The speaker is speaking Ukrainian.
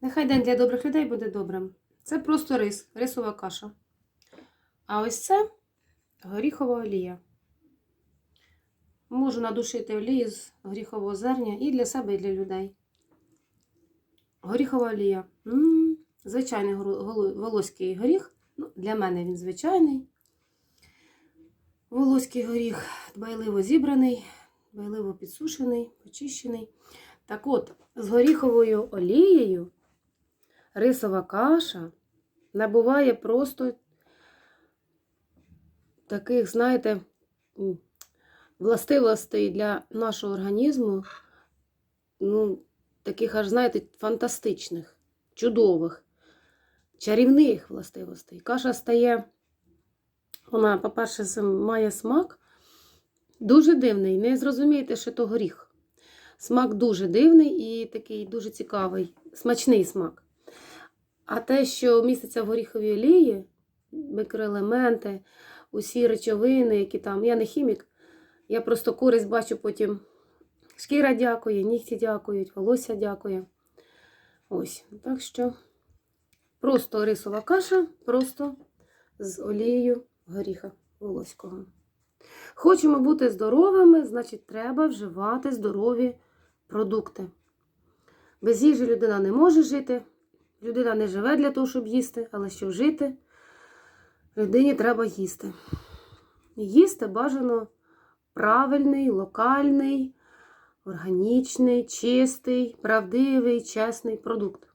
Нехай день для добрих людей буде добрим. Це просто рис, рисова каша. А ось це горіхова олія. Можу надушити олії з горіхового зерня і для себе, і для людей. Горіхова олія. м звичайний горо- голо- волоський горіх. Ну, для мене він звичайний. Волоський горіх дбайливо зібраний, дбайливо підсушений, почищений. Так от, з горіховою олією рисова каша набуває просто таких, знаєте, властивостей для нашого організму, ну, таких аж, знаєте, фантастичних, чудових, чарівних властивостей. Каша стає, вона, по-перше, має смак дуже дивний. Не зрозумієте, що то горіх. Смак дуже дивний і такий дуже цікавий, смачний смак. А те, що міститься в горіховій олії, мікроелементи, усі речовини, які там, я не хімік, я просто користь бачу потім. Шкіра дякує, нігті дякують, волосся дякує. Ось. Так що просто рисова каша, просто з олією горіха волоського. Хочемо бути здоровими, значить, треба вживати здорові продукти. Без їжі людина не може жити. Людина не живе для того, щоб їсти, але щоб жити, людині треба їсти. Їсти бажано правильний, локальний, органічний, чистий, правдивий, чесний продукт.